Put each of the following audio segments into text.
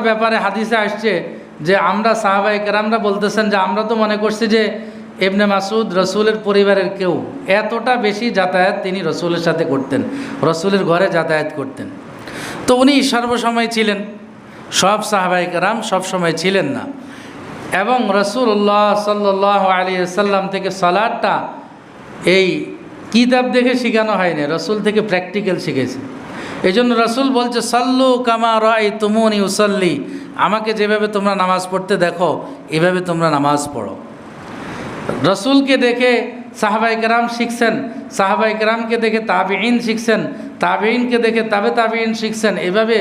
ব্যাপারে হাদিসে আসছে যে আমরা সাহাবাই কেরামরা বলতেছেন যে আমরা তো মনে করছি যে এবনে মাসুদ রসুলের পরিবারের কেউ। এতটা বেশি যাতায়াত তিনি রসুলের সাথে করতেন, রসুলের ঘরে যাতায়াত করতেন। তো উনি সর্বসময় ছিলেন, সব সাহাবাই কেরাম সবসময় ছিলেন না। এবং রসুল্লাহ সাল্লাহ আলী সাল্লাম থেকে সালাদটা এই কিতাব দেখে শেখানো হয়নি, রসুল থেকে প্র্যাকটিক্যাল শিখেছে। এই জন্য রসুল বলছে, সাল্লু কামা রাই তুমনি উসল্লি। আমাকে যেভাবে তোমরা নামাজ পড়তে দেখো, এভাবে তোমরা নামাজ পড়ো। রসুলকে দেখে সাহাবাই কেরাম শিখছেন সাহাবাই কেরামকে দেখে তাবিইন শিখছেন তাবিইনকে দেখে তাবে তাবিইন শিখছেন, এভাবে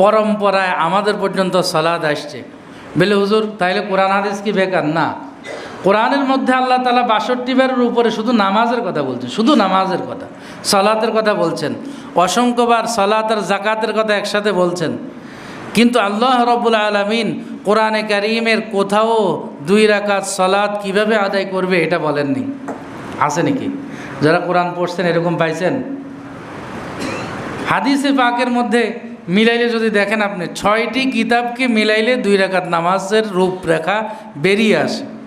পরম্পরায় আমাদের পর্যন্ত সলাদ আসছে। বলে, হুজুর, তাইলে কোরআন হাদিস কি বেকার? না। কোরআনের মধ্যে আল্লাহ তালা বাষট্টি বারের উপরে শুধু নামাজের কথা বলছেন, শুধু নামাজের কথা, সালাতের কথা বলছেন, অসংখ্যবার সালাত আর জাকাতের কথা একসাথে বলছেন। কিন্তু আল্লাহ রব্বুল আলমিন কোরআনে কারিমের কোথাও দুই রাকাত সলাদ কীভাবে আদায় করবে এটা বলেননি। আছে নাকি? যারা কোরআন পড়ছেন এরকম পাইছেন? হাদিসে পাকের মধ্যে মিলাইলে যদি দেখেন আপনি, ছয়টি কিতাবকে মিলাইলে দুই রাকাত নামাজের রূপরেখা বেরিয়ে আসে।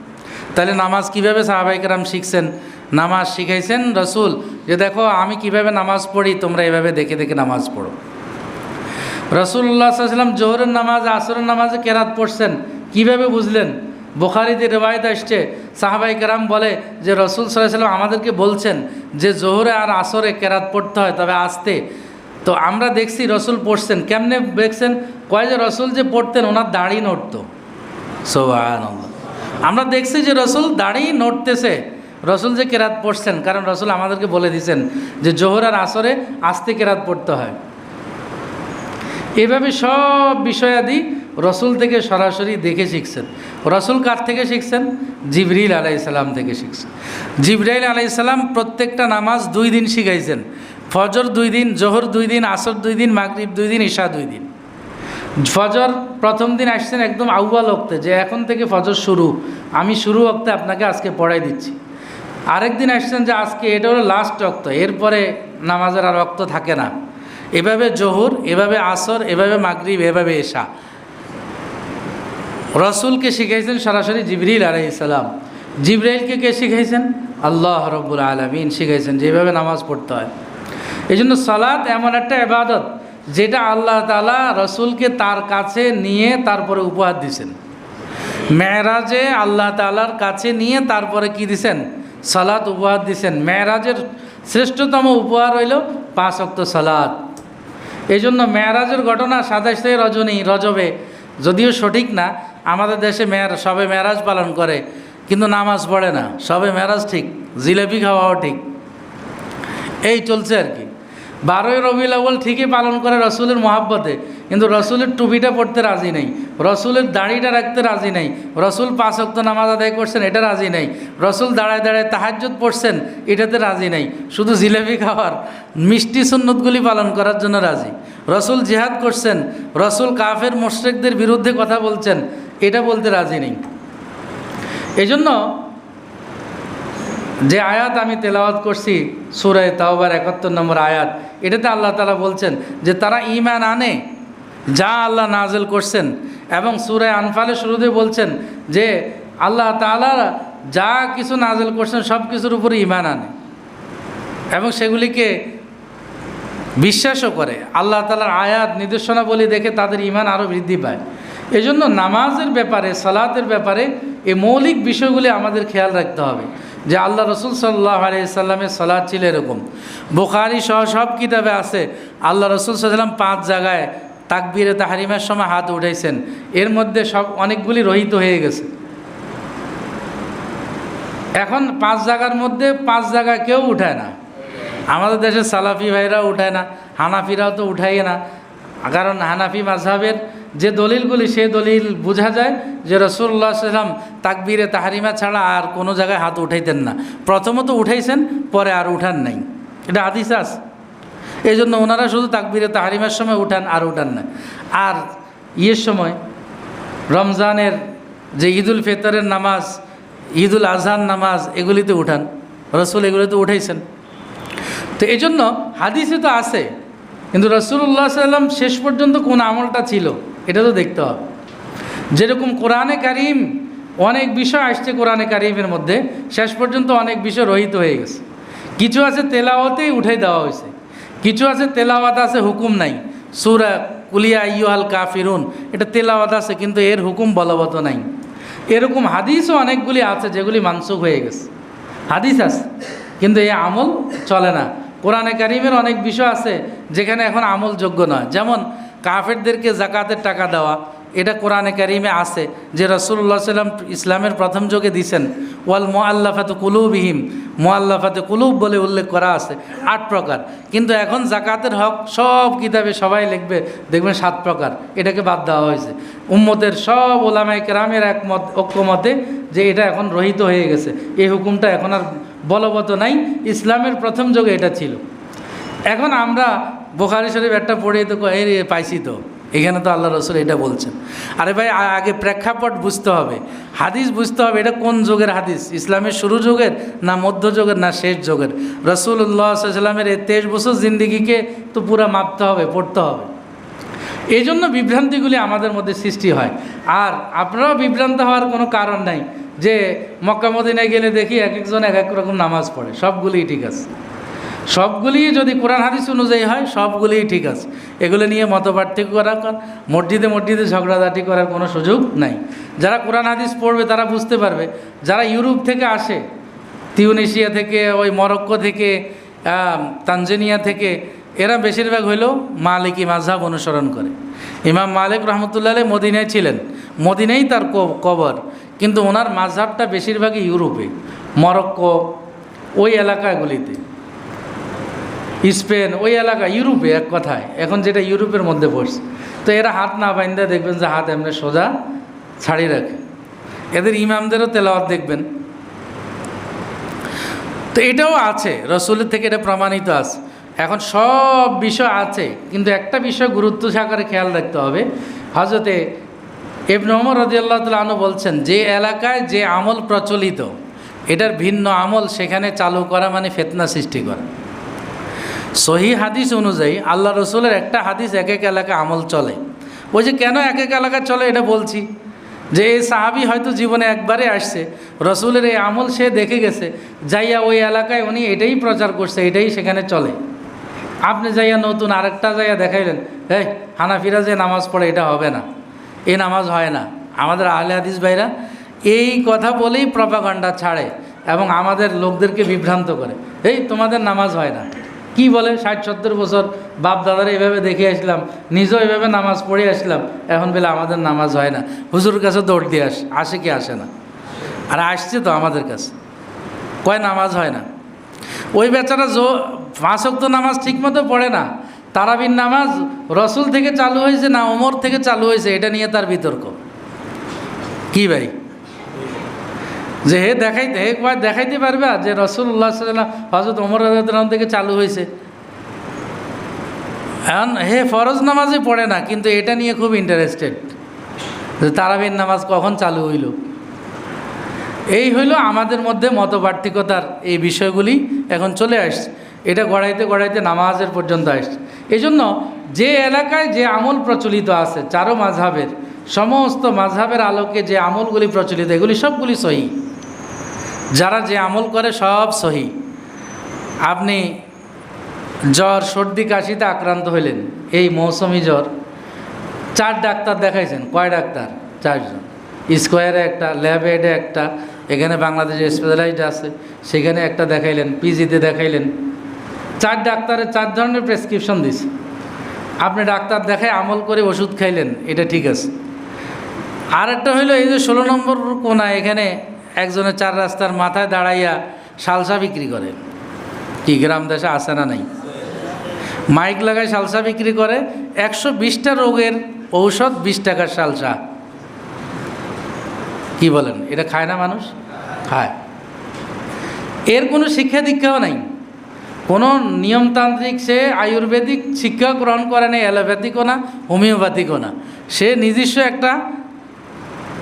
তাহলে নামাজ কীভাবে সাহাবাইকেরাম শিখছেন? নামাজ শিখাইছেন রসুল? যে দেখো, আমি কীভাবে নামাজ পড়ি, তোমরা এভাবে দেখে দেখে নামাজ পড়ো। রসুল্লাহ সাল্লাম জোহরের নামাজ, আসরের নামাজে কেরাত পড়ছেন। কীভাবে বুঝলেন? বোখারিতে রেবায়ত আসছে। সাহাবাই কেরাম বলে যে রসুল সাল্লাম আমাদেরকে বলছেন যে জোহরে আর আসরে কেরাত পড়তে হয়, তবে আসতে। তো আমরা দেখছি রসুল পড়ছেন। কেমনে দেখছেন? কয় যে রসুল যে পড়তেন, ওনার দাড়ি নড়তো। সোহান আমরা দেখছি যে রসুল দাঁড়িয়ে নড়তেছে। রসুল যে কেরাত পড়ছেন, কারণ রসুল আমাদেরকে বলে দিয়েছেন যে জোহর আর আসরে আস্তে কেরাত পড়তে হয়। এভাবে সব বিষয়াদি রসুল থেকে সরাসরি দেখে শিখছেন। রসুল কার থেকে শিখছেন? জিবরিল আলাইসাল্লাম থেকে শিখছেন। জিবরাইল আলাইসাল্লাম প্রত্যেকটা নামাজ দুই দিন শিখাইছেন। ফজর দুই দিন, জোহর দুই দিন, আসর দুই দিন, মাগরিব দুই দিন, ঈশা দুই দিন। ফজর প্রথম দিন আসছেন একদম আউয়াল অক্তে যে এখন থেকে ফজর শুরু। আমি শুরু অক্তে আপনাকে আজকে পড়াই দিচ্ছি। আরেক দিন আসছেন যে আজকে এটা হলো লাস্ট অক্ত এরপরে নামাজের আর রক্ত থাকে না। এভাবে জহুর, এভাবে আসর, এভাবে মাগরিব, এভাবে এশা। রসুলকে শিখাইছেন সরাসরি জিবরিল আলাইসালাম জিব্রাইলকে কে শিখাইছেন? আল্লাহ রব্বুল আলমিন শিখাইছেন যেভাবে নামাজ পড়তে হয়। এই জন্য সালাত এমন একটা এবাদত যেটা আল্লাহ তালা রসুলকে তার কাছে নিয়ে তারপরে উপহার দিছেন। মেয়েরাজে আল্লাহ তালার কাছে নিয়ে তারপরে কি দিছেন? সালাত উপহার দিছেন। মেয়েরাজের শ্রেষ্ঠতম উপহার হইল পাঁচ অক্ত সালাত। এই জন্য মেয়েরাজের ঘটনা সাতাশে রজনী, রজবে। যদিও সঠিক না, আমাদের দেশে মেয়ের, সবে মেয়েরাজ পালন করে, কিন্তু নামাজ পড়ে না। সবে মেয়েরাজ ঠিক, জিলেপি খাওয়াও ঠিক। এই চলছে আর কি। বারোই রবিউল আউ্বাল ঠিকই পালন করে রসুলের মহাব্বতে, কিন্তু রসুলের টুপিটা পড়তে রাজি নেই, রসুলের দাড়িটা রাখতে রাজি নেই, রসুল পাঁচ অক্ত নামাজ আদায় করছেন এটা রাজি নেই, রসুল দাঁড়ায় দাঁড়ায় তাহাজ্জুদ পড়ছেন এটাতে রাজি নেই, শুধু জিলেপি খাওয়ার, মিষ্টি সুন্নতগুলি পালন করার জন্য রাজি। রসুল জিহাদ করছেন, রসুল কাফের মোশরেকদের বিরুদ্ধে কথা বলছেন, এটা বলতে রাজি নেই। এজন্য যে আয়াত আমি তেলাওয়াত করছি সুরায় তাওবার একাত্তর নম্বর আয়াত, এটাতে আল্লাহ তালা বলছেন যে তারা ইমান আনে, যা আল্লাহ নাজেল করছেন এবং সুরায় আনফালের শুরুতে বলছেন যে আল্লাহ তালা যা কিছু নাজেল করছেন সব কিছুর উপরে ইমান আনে এবং সেগুলিকে বিশ্বাসও করে। আল্লাহ তালার আয়াত নির্দেশনা বলি দেখে তাদের ইমান আরও বৃদ্ধি পায়। এজন্য নামাজের ব্যাপারে, সালাতের ব্যাপারে এই মৌলিক বিষয়গুলি আমাদের খেয়াল রাখতে হবে। যে আল্লাহ রসুল সাল্লাহ আলিয়াল্লামের সালাদ ছিল এরকম। বোখারি সহ সব কিতাবে আছে, আল্লাহ রসুল সাল্লাম পাঁচ জায়গায় তাকবিরে তাহারিমের সময় হাত উঠাইছেন। এর মধ্যে সব অনেকগুলি রহিত হয়ে গেছে। এখন পাঁচ জায়গার মধ্যে পাঁচ জায়গায় কেউ উঠায় না। আমাদের দেশের সালাফি ভাইরাও উঠায় না, হানাফিরাও তো উঠাই না। কারণ হানাফি মাঝহাবের যে দলিলগুলি সেই দলিল বোঝা যায় যে রসুল্লাহ সাল্লাম তাকবিরে তাহারিমা ছাড়া আর কোনো জায়গায় হাত উঠাইতেন না। প্রথমত উঠাইছেন, পরে আর উঠান নাই। এটা আস এই জন্য ওনারা শুধু তাকবিরে তাহারিমার সময় উঠান আর উঠান না। আর ইয়ের সময়, রমজানের যে ঈদুল ফেতরের নামাজ, ঈদুল আজহান নামাজ, এগুলিতে উঠান। রসুল এগুলিতে উঠাইছেন। তো এই জন্য হাদিসে তো আছে, কিন্তু রসুল্লাহ সাল্লাম শেষ পর্যন্ত কোন আমলটা ছিল? এটা তো দেখতে হবে। যেরকম কোরআনে কারিম, অনেক বিষয় আসছে কোরআনে কারিমের মধ্যে, শেষ পর্যন্ত অনেক বিষয় রহিত হয়ে গেছে। কিছু আছে তেলাওয়াতেই উঠাই দেওয়া হয়েছে। কিছু আছে তেলাওয়াত আছে, হুকুম নাই। সুরা কুলিয়া ইউহাল কাফিরুন, এটা তেলাওয়াত আছে, কিন্তু এর হুকুম বলবৎ নাই। এরকম হাদিসও অনেকগুলি আছে যেগুলি মানসুখ হয়ে গেছে। হাদিস আছে, কিন্তু এই আমল চলে না। কোরআনে কারিমের অনেক বিষয় আছে যেখানে এখন আমল যোগ্য নয়। যেমন কাফেরদেরকে জাকাতের টাকা দেওয়া, এটা কোরআনে কারিমে আছে যে রসুল্লাহ সাল্লাম ইসলামের প্রথম যুগে দিছেন, ওয়াল মোয়াল্লাফাতে কুলুবহিম মোয়াল্লাফাতে কুলুব বলে উল্লেখ করা আছে, আট প্রকার। কিন্তু এখন জাকাতের হক সব কিতাবে সবাই লিখবে, দেখবেন সাত প্রকার, এটাকে বাদ দেওয়া হয়েছে। উম্মতের সব ওলামায় কেরামের একমত, ঐক্যমতে যে এটা এখন রহিত হয়ে গেছে, এই হুকুমটা এখন আর বলবত নাই, ইসলামের প্রথম যুগে এটা ছিল। এখন আমরা বোখারি শরীফ একটা পড়ে তো এই পাইছি তো। এখানে তো আল্লাহ রসুল এটা বলছেন। আরে ভাই আগে প্রেক্ষাপট বুঝতে হবে। হাদিস বুঝতে হবে, এটা কোন যুগের হাদিস? ইসলামের শুরু যুগের না মধ্য যুগের না শেষ যুগের? রসুল্লাহ সাল্লামের এই তেইশ বছর জিন্দিগিকে তো পুরো মাপতে হবে, পড়তে হবে। এই জন্য বিভ্রান্তিগুলি আমাদের মধ্যে সৃষ্টি হয়। আর আপনারাও বিভ্রান্ত হওয়ার কোনো কারণ নাই যে মক্কা মদিনায় গেলে দেখি এক একজন এক এক রকম নামাজ পড়ে, সবগুলিই ঠিক আছে। সবগুলি যদি কোরআন হাদিস অনুযায়ী হয় সবগুলিই ঠিক আছে। এগুলো নিয়ে মতপার্থক্য করা কর- মসজিদে মসজিদে ঝগড়াঝাটি করার কোনো সুযোগ নাই। যারা কোরআন হাদিস পড়বে, তারা বুঝতে পারবে। যারা ইউরোপ থেকে আসে, তিউনেশিয়া থেকে, ওই মরক্কো থেকে তানজানিয়া থেকে, এরা বেশিরভাগ হইল মালিকি মাঝহাব অনুসরণ করে। ইমাম মালিক রহমতুল্লাহ মদিনায় ছিলেন। মদিনাই তার কবর। কিন্তু ওনার মাঝহাবটা বেশিরভাগই ইউরোপে, মরক্কো, ওই এলাকাগুলিতে। স্পেন, ওই এলাকা, ইউরোপে এক কথায়। এখন যেটা ইউরোপের মধ্যে পড়ছে। তো এরা হাত না বাইন্দা দেখবেন যে হাত এমনি সোজা ছাড়িয়ে রাখে। এদের ইমামদেরও তেলাওয়াত দেখবেন। তো এটাও আছে, রসুলের থেকে এটা প্রমাণিত আছে। এখন সব বিষয় আছে, কিন্তু একটা বিষয় গুরুত্ব সহকারে খেয়াল রাখতে হবে। হজরতে এবন ওমর রদিয়াল্লাহ তালু বলছেন, যে এলাকায় যে আমল প্রচলিত, এটার ভিন্ন আমল সেখানে চালু করা মানে ফেতনা সৃষ্টি করা। সহি হাদিস অনুযায়ী আল্লাহ রসুলের একটা হাদিস এক এক এলাকা আমল চলে। ওই যে কেন এক এক এলাকা চলে এটা বলছি। যে এই সাহাবি হয়তো জীবনে একবারে আসছে, রসুলের এই আমল সে দেখে গেছে, যাইয়া ওই এলাকায় উনি এটাই প্রচার করছে, এটাই সেখানে চলে। আপনি যাইয়া নতুন আরেকটা জায়গা দেখাইলেন, এই, হানাফিরা যে নামাজ পড়ে এটা হবে না। এই নামাজ হয় না। আমাদের আহলে হাদিস ভাইরা এই কথা বলেই প্রপাগান্ডা ছাড়ে এবং আমাদের লোকদেরকে বিভ্রান্ত করে। এই, তোমাদের নামাজ হয় না। কি বলে? ষাট, সত্তর বছর বাপ দাদারা এভাবে দেখে আসলাম, নিজেও এভাবে নামাজ পড়ে আসলাম, এখন বেলা আমাদের নামাজ হয় না। হুজুর কাছে দৌড় দিয়ে আস, আসে কি আসে না? আর আসছে তো আমাদের কাছে। কয় নামাজ হয় না? ওই বেচারা জো পাঁচক তো নামাজ ঠিকমতো পড়ে না। তারাবির নামাজ রসুল থেকে চালু হয়েছে না ওমর থেকে চালু হয়েছে, এটা নিয়ে তার বিতর্ক। কি ভাই? যে হে দেখাইতে, হে কয় দেখাইতে পারবে যে রসুল্লাহ সাল্লাম হজরত ওমর রাজন থেকে চালু হয়েছে। এখন হে ফরজ নামাজে পড়ে না, কিন্তু এটা নিয়ে খুব ইন্টারেস্টেড যে তারাবির নামাজ কখন চালু হইল। এই হইল আমাদের মধ্যে মতপার্থিকতার এই বিষয়গুলি এখন চলে আসছে। এটা গড়াইতে গড়াইতে নামাজের পর্যন্ত আসছে। এই জন্য যে এলাকায় যে আমল প্রচলিত আছে, চারো মাঝহাবের, সমস্ত মাঝহাবের আলোকে যে আমলগুলি প্রচলিত, এগুলি সবগুলি সহি। যারা যে আমল করে সব সহি। আপনি জ্বর, সর্দি, কাশিতে আক্রান্ত হইলেন, এই মৌসুমি জ্বর, চার ডাক্তার দেখাইছেন, কয় ডাক্তার? চারজন। স্কোয়ারে একটা, ল্যাব এডে একটা, এখানে বাংলাদেশে স্পেশালাইজড আছে, সেখানে একটা দেখাইলেন, পিজিতে দেখাইলেন। চার ডাক্তারের চার ধরনের প্রেসক্রিপশন দিছে। আপনি ডাক্তার দেখায় আমল করে ওষুধ খাইলেন, এটা ঠিক আছে। আর একটা হইল এই যে ষোলো নম্বর কোনা এখানে একজনের চার রাস্তার মাথায় দাঁড়াইয়া সালসা বিক্রি করে। কি গ্রাম দেশে আসে না নাই? মাইক লাগায় সালসা বিক্রি করে, একশো বিশটা রোগের ঔষধ বিশ টাকার সালসা। কি বলেন, এটা খায় না মানুষ? খায়। এর কোনো শিক্ষা দীক্ষাও নাই। কোনো নিয়মতান্ত্রিক, সে আয়ুর্বেদিক শিক্ষা গ্রহণ করে না, অ্যালোপ্যাথিকও না, হোমিওপ্যাথিকও না। সে নিজস্ব একটা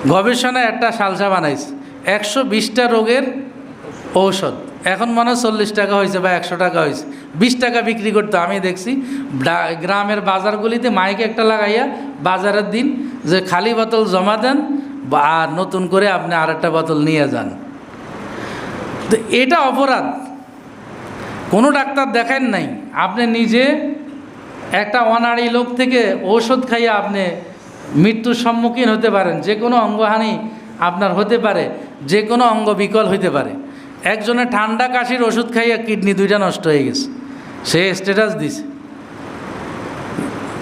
গবেষণায় একটা সালসা বানাইছে। একশো বিশটা রোগের ঔষধ। এখন মনে হয় চল্লিশ টাকা হয়েছে বা একশো টাকা হয়েছে। বিশ টাকা বিক্রি করতে, আমি দেখছি। গ্রামের বাজারগুলিতে মাইকে একটা লাগাইয়া বাজারের দিন যে খালি বোতল জমা দেন বা আর নতুন করে আপনি আরেকটা বোতল নিয়ে যান। তো এটা অপরাধ। কোনো ডাক্তার দেখেন নাই। আপনি নিজে একটা অনাড়ি লোক থেকে ঔষধ খাইয়ে আপনি মৃত্যুর সম্মুখীন হতে পারেন। যে কোনো অঙ্গহানি আপনার হতে পারে। যে কোনো অঙ্গ বিকল হইতে পারে। একজনের ঠান্ডা কাশির ওষুধ খাইয়া কিডনি দুইটা নষ্ট হয়ে গেছে। সে স্ট্যাটাস দিছে।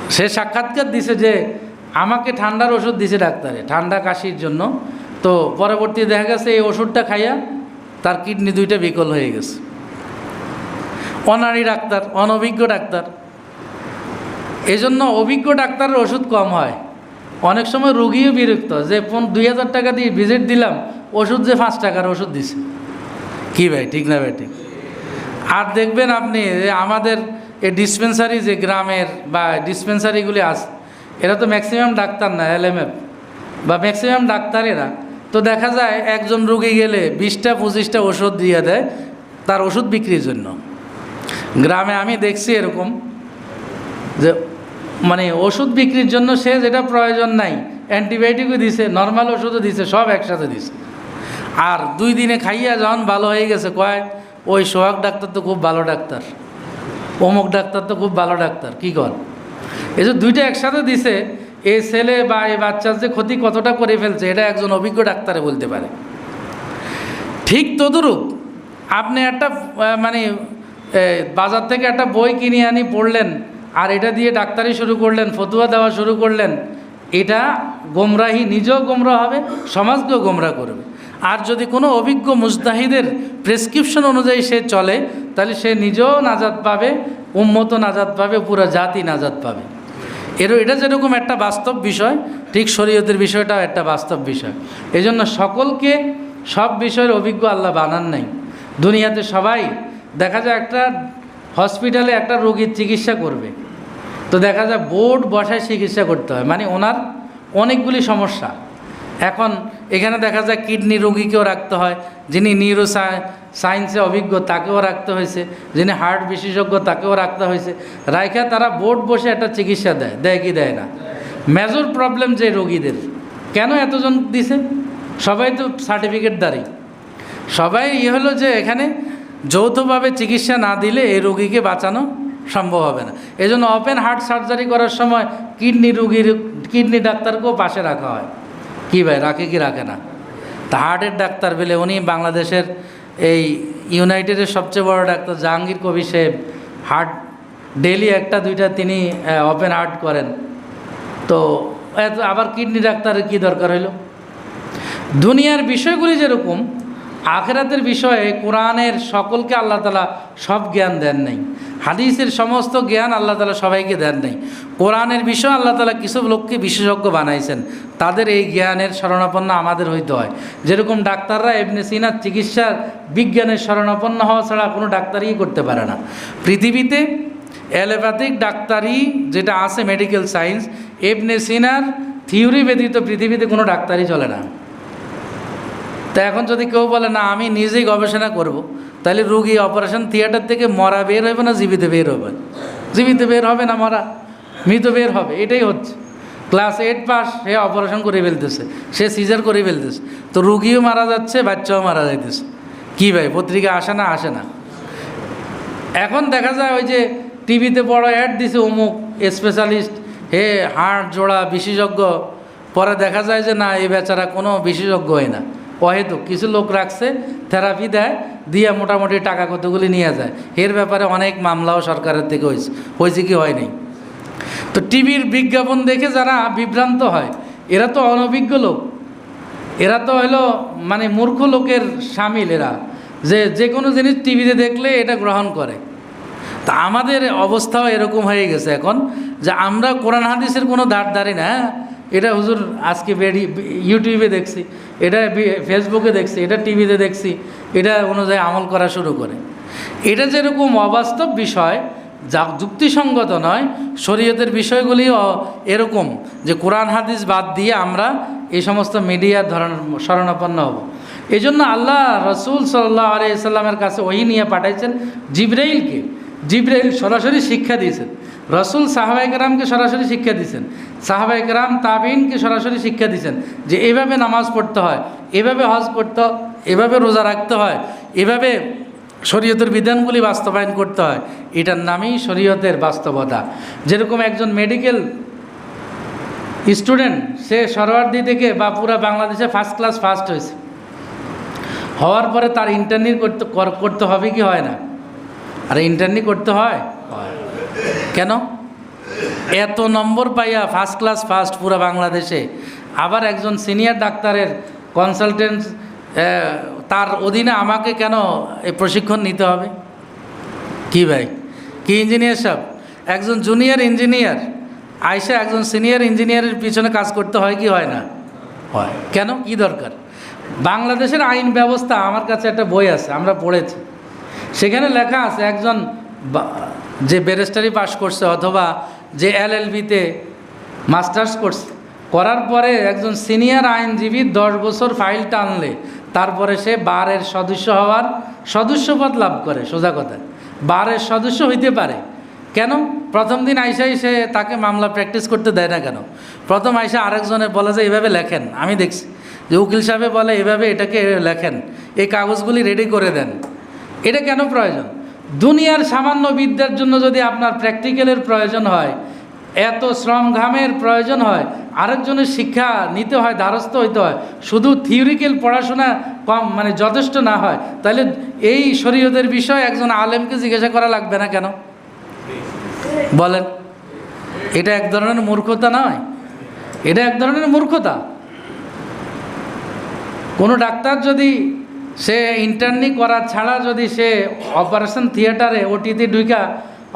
সে সাক্ষাৎকার দিছে যে, আমাকে ঠান্ডার ওষুধ দিছে ডাক্তারে, ঠান্ডা কাশির জন্য। তো পরবর্তী দেখা গেছে এই ওষুধটা খাইয়া তার কিডনি দুইটা বিকল হয়ে গেছে। অনারী ডাক্তার, অনভিজ্ঞ ডাক্তার। এজন্য অভিজ্ঞ ডাক্তারের ওষুধ কম হয়। অনেক সময় রুগীও বিরক্ত যে দুই হাজার টাকা দিয়ে ভিজিট দিলাম ওষুধ যে পাঁচ টাকার ওষুধ দিছে। কি ভাই, ঠিক না ভাই, ঠিক? আর দেখবেন আপনি আমাদের এই ডিসপেন্সারি যে গ্রামের বা ডিসপেন্সারিগুলি আছে এরা তো ম্যাক্সিমাম ডাক্তার না এলএমএফ বা ম্যাক্সিমাম ডাক্তারেরা তো দেখা যায় একজন রুগী গেলে বিশটা, পঁচিশটা ওষুধ দিয়ে দেয়, তার ওষুধ বিক্রির জন্য। গ্রামে আমি দেখছি এরকম যে মানে ওষুধ বিক্রির জন্য সে যেটা প্রয়োজন নাই, অ্যান্টিবায়োটিকও দিছে নর্মাল ওষুধও দিছে, সব একসাথে দিছে। আর দুই দিনে খাইয়া যখন ভালো হয়ে গেছে, কয়, ওই সোহাগ ডাক্তার তো খুব ভালো ডাক্তার। অমুক ডাক্তার তো খুব ভালো ডাক্তার, কী কর? এই যে দুইটা একসাথে দিছে এই ছেলে বা এই বাচ্চার যে ক্ষতি কতটা করে ফেলছে, এটা একজন অভিজ্ঞ ডাক্তারে বলতে পারে। ঠিক তদুরূপ আপনি একটা মানে বাজার থেকে একটা বই কিনে আনি, পড়লেন, আর এটা দিয়ে ডাক্তারি শুরু করলেন, ফতুয়া দেওয়া শুরু করলেন, এটা গোমরাহি নিজেও গোমরা হবে, সমাজকেও গোমরা করবে। আর যদি কোনো অভিজ্ঞ মুজতাহিদের প্রেসক্রিপশন অনুযায়ী সে চলে, তাহলে সে নিজেও নাজাদ পাবে উম্মত নাজাদ পাবে, পুরো জাতি নাজাদ পাবে। এর এটা যেরকম একটা বাস্তব বিষয়, ঠিক শরীয়তের বিষয়টাও একটা বাস্তব বিষয়। এই জন্য সকলকে সব বিষয়ের অভিজ্ঞ আল্লাহ বানান নাই। দুনিয়াতে সবাই, দেখা যায় একটা হসপিটালে একটা রোগীর চিকিৎসা করবে। তো দেখা যায় বোর্ড বসায় চিকিৎসা করতে হয়। মানে ওনার অনেকগুলি সমস্যা। এখন এখানে দেখা যায় কিডনি রোগীকেও রাখতে হয়, যিনি নিউরো সায়েন্সে অভিজ্ঞ তাকেও রাখতে হয়েছে, যিনি হার্ট বিশেষজ্ঞ তাকেও রাখতে হয়েছে। রাইখা তারা বোর্ড বসে একটা চিকিৎসা দেয় দেয় কি দেয় না। মেজর প্রবলেম যে রোগীদের, কেন এতজন দিছে? সবাই তো সার্টিফিকেটদারি সবাই ইয়ে হলো যে এখানে যৌথভাবে চিকিৎসা না দিলে এই রোগীকে বাঁচানো সম্ভব হবে না। এই জন্য ওপেন হার্ট সার্জারি করার সময় কিডনি রুগীর, কিডনি ডাক্তারকেও পাশে রাখা হয়। কি ভাই, রাখে কি রাখে না? তা হার্টের ডাক্তার বলে উনি বাংলাদেশের এই ইউনাইটেডের সবচেয়ে বড় ডাক্তার জাহাঙ্গীর কবি সাহেব হার্ট ডেলি একটা, দুইটা তিনি ওপেন হার্ট করেন। তো এত, আবার কিডনি ডাক্তারের কি দরকার হইল? দুনিয়ার বিষয়গুলি যেরকম, আখেরাতের বিষয়ে কোরআনের সকলকে আল্লাহ তালা সব জ্ঞান দেন নাই। হাদিসের সমস্ত জ্ঞান আল্লাহ তালা সবাইকে দেন নাই। কোরআনের বিষয়ে আল্লাহ তালা কিছু লোককে বিশেষজ্ঞ বানাইছেন। তাদের এই জ্ঞানের শরণাপন্ন আমাদের হইতে হয়। যেরকম ডাক্তাররা এমনি সিনার চিকিৎসার বিজ্ঞানের শরণাপন্ন হওয়া ছাড়া কোনো ডাক্তারই করতে পারে না। পৃথিবীতে অ্যালোপ্যাথিক ডাক্তারি যেটা আছে মেডিকেল সায়েন্স এবনে সিনার থিওরি ব্যতীত পৃথিবীতে কোনো ডাক্তারই চলে না। তা এখন যদি কেউ বলে, না, আমি নিজেই গবেষণা করব। তাহলে রুগী অপারেশন থিয়েটার থেকে মরা বের হবে না, জীবিত বের হবে? জীবিত বের হবে না মরা? মৃত বের হবে, এটাই হচ্ছে। ক্লাস এইট পাস সে অপারেশন করে ফেলতেছে, সে সিজার করে ফেলতেছে। তো রুগীও মারা যাচ্ছে, বাচ্চাও মারা যাইতেছে। কী ভাই, পত্রিকা আসে না আসে না? এখন দেখা যায় ওই যে টিভিতে বড় অ্যাড দিছে অমুক স্পেশালিস্ট হে হাড় জোড়া বিশেষজ্ঞ। পরে দেখা যায় যে না, এই বেচারা কোনো বিশেষজ্ঞ হয় না। অহেতু কিছু লোক রাখছে থেরাপি দেয় দিয়ে মোটামুটি টাকা কতগুলি নিয়ে যায়। এর ব্যাপারে অনেক মামলাও সরকারের থেকে হয়েছে। হয়েছে কি, হয় নাই। তো টিভির বিজ্ঞাপন দেখে যারা বিভ্রান্ত হয়, এরা তো অনভিজ্ঞ লোক। এরা তো হলো মানে মূর্খ লোকের সামিল এরা। যে যে কোনো জিনিস টিভিতে দেখলে এটা গ্রহণ করে। তা আমাদের অবস্থাও এরকম হয়ে গেছে এখন, যে আমরা কোরআন হাদিসের কোনো দাঁড় দাঁড়ি না হ্যাঁ? এটা হুজুর আজকে বেরি ইউটিউবে দেখছি, এটা ফেসবুকে দেখছি, এটা টিভিতে দেখছি, এটা অনুযায়ী আমল করা শুরু করে। এটা যেরকম অবাস্তব বিষয়, যা যুক্তিসঙ্গত নয়, শরীয়তের বিষয়গুলি এরকম যে কোরআন, হাদিস বাদ দিয়ে আমরা এই সমস্ত মিডিয়ার ধরন শরণাপন্ন হব। এই জন্য আল্লাহ রসুল সাল্লাহ আলাইসাল্লামের কাছে ওই নিয়ে পাঠাইছেন জিব্রাইলকে। জিব্রাইল সরাসরি শিক্ষা দিয়েছেন। রসুল সাহাবাইকরামকে সরাসরি শিক্ষা দিয়েছেন সাহাবাইকরাম তাবিনকে সরাসরি শিক্ষা দিয়েছেন যে, এভাবে নামাজ পড়তে হয়, এভাবে হজ করতে, এভাবে রোজা রাখতে হয়, এভাবে শরীয়তের বিধানগুলি বাস্তবায়ন করতে হয়, এটার নামই শরীয়তের বাস্তবতা। যেরকম একজন মেডিকেল স্টুডেন্ট সে সরওয়ার্দি থেকে বা পুরো বাংলাদেশে ফার্স্ট ক্লাস ফার্স্ট হয়েছে। হওয়ার পরে তার ইন্টারনি করতে, কর- করতে হবে কি হয় না? আরে ইন্টারনি করতে হয়? হয়। কেন? এত নম্বর পাইয়া ফার্স্ট ক্লাস ফার্স্ট পুরো বাংলাদেশে। আবার একজন সিনিয়র ডাক্তারের কনসালটেন্ট তার অধীনে আমাকে কেন এই প্রশিক্ষণ নিতে হবে? কি ভাই? কি ইঞ্জিনিয়ার সাহেব? একজন জুনিয়র ইঞ্জিনিয়ার আইসা একজন সিনিয়র ইঞ্জিনিয়ারের পিছনে কাজ করতে হয় কি হয় না? হয়। কেন? কি দরকার? বাংলাদেশের আইন ব্যবস্থা আমার কাছে একটা বই আছে, আমরা পড়েছি। সেখানে লেখা আছে, একজন যে ব্যারিস্টারি পাশ করছে অথবা যে এলএলবিতে মাস্টার্স করছে, করার পরে একজন সিনিয়র আইনজীবী দশ বছর ফাইল টানলে, তারপরে সে বারের সদস্য হওয়ার সদস্যপদ লাভ করে, সোজা কথা। বারের সদস্য হইতে পারে। কেন? প্রথম দিন আইসাই সে তাকে মামলা প্র্যাকটিস করতে দেয় না কেন? প্রথম আইসা আরেকজনে বলে যে, এভাবে লেখেন। আমি দেখছি যে উকিল সাহেব বলে, এভাবে এটাকে লেখেন। এই কাগজগুলি রেডি করে দেন। এটা কেন প্রয়োজন? দুনিয়ার সামান্য বিদ্যার জন্য যদি আপনার প্র্যাকটিক্যালের প্রয়োজন হয়, এত শ্রম ঘামের প্রয়োজন হয়, আরেকজনের শিক্ষা নিতে হয়, দ্বারস্থ হইতে হয়, শুধু থিওরিক্যাল পড়াশোনা কম মানে যথেষ্ট না হয়, তাহলে এই শরীয়তের বিষয় একজন আলেমকে জিজ্ঞাসা করা লাগবে না কেন? বলেন। এটা এক ধরনের মূর্খতা নয়। এটা এক ধরনের মূর্খতা। কোনো ডাক্তার যদি সে ইন্টার্নি করা ছাড়া যদি সে অপারেশন থিয়েটারে ওটিতে ঢুকা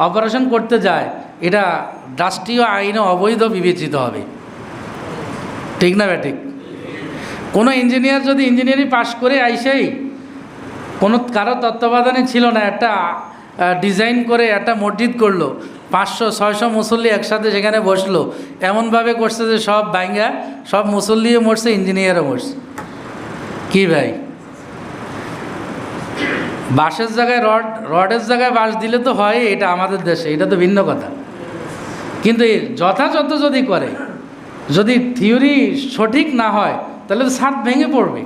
অপারেশন করতে যায়, এটা রাষ্ট্রীয় আইনে অবৈধ বিবেচিত হবে। ঠিক না ব্যাঠিক কোনো ইঞ্জিনিয়ার যদি ইঞ্জিনিয়ারিং পাশ করে আইসেই, কোনো কারও তত্ত্বাবধানে ছিল না, একটা ডিজাইন করে একটা মসজিদ করল, পাঁচশো, ছয়শো মুসল্লি একসাথে সেখানে বসল, এমনভাবে করছে যে সব ব্যাঙ্গা সব মুসল্লিও মরছে ইঞ্জিনিয়ারও মরছে। কি ভাই? বাঁশের জায়গায় রড, রডের জায়গায় বাঁশ দিলে তো হয়, এটা আমাদের দেশে, এটা তো ভিন্ন কথা। কিন্তু যথাযথ যদি করে, যদি থিওরি সঠিক না হয়, তাহলে তো ছাদ ভেঙে পড়বে।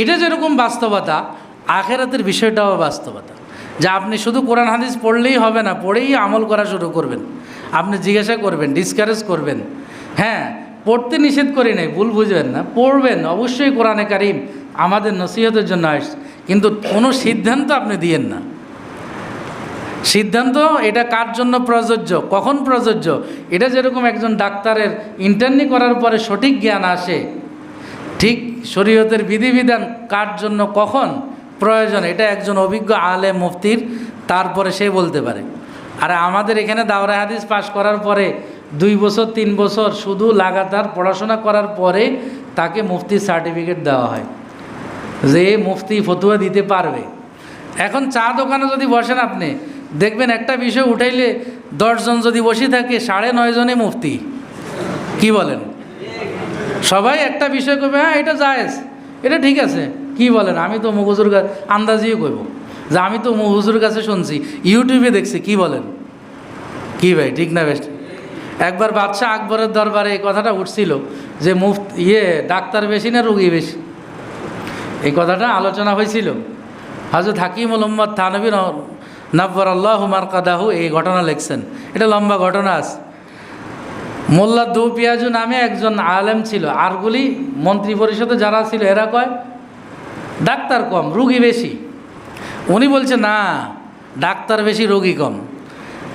এটা যেরকম বাস্তবতা, আখেরাতের বিষয়টাও বাস্তবতা। যে আপনি শুধু কোরআন, হাদিস পড়লেই হবে না, পড়েই আমল করা শুরু করবেন। আপনি জিজ্ঞাসা করবেন ডিসকারেজ করবেন। হ্যাঁ পড়তে নিষেধ করি নাই, ভুল বুঝবেন না, পড়বেন, অবশ্যই কোরআনে কারিম আমাদের নসিহতের জন্য আসছে, কিন্তু কোনো সিদ্ধান্ত আপনি দিয়েন না। সিদ্ধান্ত, এটা কার জন্য প্রযোজ্য, কখন প্রযোজ্য, এটা যেরকম একজন ডাক্তারের ইন্টারনি করার পরে সঠিক জ্ঞান আসে, ঠিক শরীয়তের বিধিবিধান কার জন্য, কখন প্রয়োজন, এটা একজন অভিজ্ঞ আলে মুফতির, তারপরে সে বলতে পারে। আর আমাদের এখানে দাওরা হাদিস পাশ করার পরে দুই বছর, তিন বছর শুধু লাগাতার পড়াশোনা করার পরে তাকে মুফতির সার্টিফিকেট দেওয়া হয়। যে মুফতি ফতুয়া দিতে পারবে। এখন চা দোকানে যদি বসেন আপনি, দেখবেন একটা বিষয় উঠাইলে দশজন যদি বসে থাকে, সাড়ে নয় জনে মুফতি। কি বলেন? সবাই একটা বিষয় করবে হ্যাঁ এটা জায়েজ। এটা ঠিক আছে। কি বলেন? আমি তো মহুজুর আন্দাজিও করব যে আমি তো মহুজুর কাছে শুনছি, ইউটিউবে দেখছি, কি বলেন? কি ভাই, ঠিক না বেশ? একবার বাদশাহ আকবরের দরবারে এই কথাটা উঠছিল যে মুফত ইয়ে ডাক্তার বেশি না রুগী বেশি? এই কথাটা আলোচনা হয়েছিল। হাজরত হাকিম মোহাম্মদ থানবী নব্বর আল্লাহ হুমার কাদাহু এই ঘটনা লিখছেন। এটা লম্বা ঘটনা আছে। মোল্লা দু পিয়াজু নামে একজন আলেম ছিল। আরগুলি মন্ত্রী পরিষদে যারা ছিল, এরা কয়, ডাক্তার কম, রুগী বেশি। উনি বলছে, না, ডাক্তার বেশি, রোগী কম।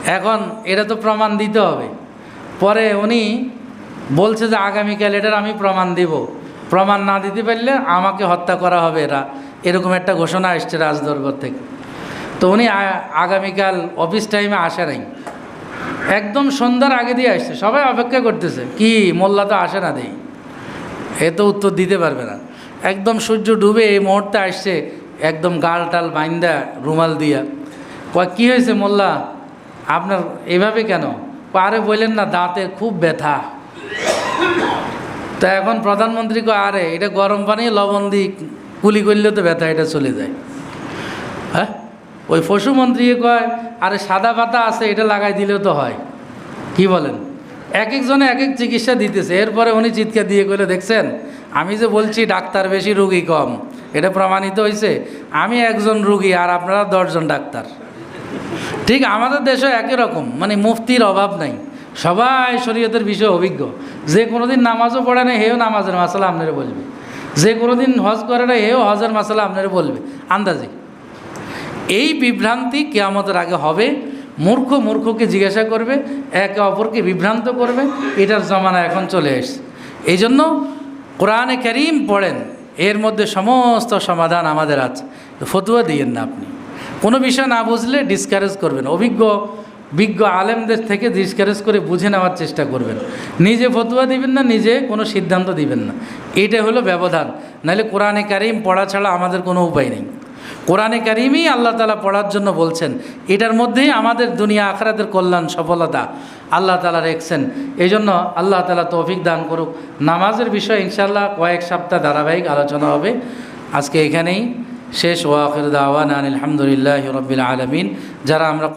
এখন এটা তো প্রমাণ দিতে হবে। পরে উনি বলছে যে আগামীকাল এটার আমি প্রমাণ দিব। প্রমাণ না দিতে পারলে আমাকে হত্যা করা হবে এরা। এরকম একটা ঘোষণা এসছে রাজদরবার থেকে। তো উনি আগামীকাল অফিস টাইমে আসে নাই। একদম সন্ধ্যার আগে দিয়ে আসছে। সবাই অপেক্ষা করতেছে, কি মোল্লা তো আসে না দেই। এ তো উত্তর দিতে পারবে না। একদম সূর্য ডুবে এই মুহূর্তে আসছে, একদম গাল টাল বাইন্দা রুমাল দিয়া। কী হয়েছে মোল্লা? আপনার এভাবে কেন? পারে বললেন না, দাঁতে খুব ব্যথা। তা এখন প্রধানমন্ত্রী আরে, এটা গরম পানি, লবণ দিয়ে কুলি করলে তো ব্যথা, এটা চলে যায়। হ্যাঁ? ওই পশুমন্ত্রী কয়, আরে, সাদা পাতা আছে, এটা লাগাই দিলেও তো হয়। কি বলেন? এক একজনে এক এক চিকিৎসা দিতেছে। এরপরে উনি চিৎকার দিয়ে কইলে, দেখছেন, আমি যে বলছি, ডাক্তার বেশি রুগী কম, এটা প্রমাণিত হয়েছে আমি একজন রুগী, আর আপনারা দশজন ডাক্তার। ঠিক আমাদের দেশে একই রকম মানে মুফতির অভাব নাই। সবাই শরীয়তের বিষয়ে অভিজ্ঞ। যে কোনোদিন নামাজও পড়ে না, হেও নামাজের মাসালা আপনারা বলবে। যে কোনোদিন হজ করে না, হেও হজের মাসালা আপনারা বলবে। আন্দাজে। এই বিভ্রান্তি কেয়ামতের আগে হবে। মূর্খ মূর্খকে জিজ্ঞাসা করবে, একে অপরকে বিভ্রান্ত করবে। এটার জমানা এখন চলে এসছে। এই জন্য কোরআনে করিম পড়েন, এর মধ্যে সমস্ত সমাধান আমাদের আছে। ফতুয়া দিয়েন না আপনি। কোনো বিষয় না বুঝলে ডিসকারেজ করবেন। অভিজ্ঞ, বিজ্ঞ আলেমদের থেকে ডিসকারেজ করে বুঝে নেওয়ার চেষ্টা করবেন। নিজে ফতুয়া দিবেন না, নিজে কোনো সিদ্ধান্ত দিবেন না। এটা হলো ব্যবধান। নাহলে কোরআনে কারিম পড়া ছাড়া আমাদের কোনো উপায় নেই। কোরআনে কারিমই আল্লাহ তালা পড়ার জন্য বলছেন, এটার মধ্যেই আমাদের দুনিয়া আখরাতের কল্যাণ, সফলতা আল্লাহ তালা রেখছেন। এই জন্য আল্লাহ তালা তৌফিক দান করুক। নামাজের বিষয়ে ইনশাল্লাহ কয়েক সপ্তাহ ধারাবাহিক আলোচনা হবে। আজকে এখানেই। শেষ ওয়াকির দাওয়ান আলহামদুলিল্লাহ রবিল আলমিন। যারা আমরা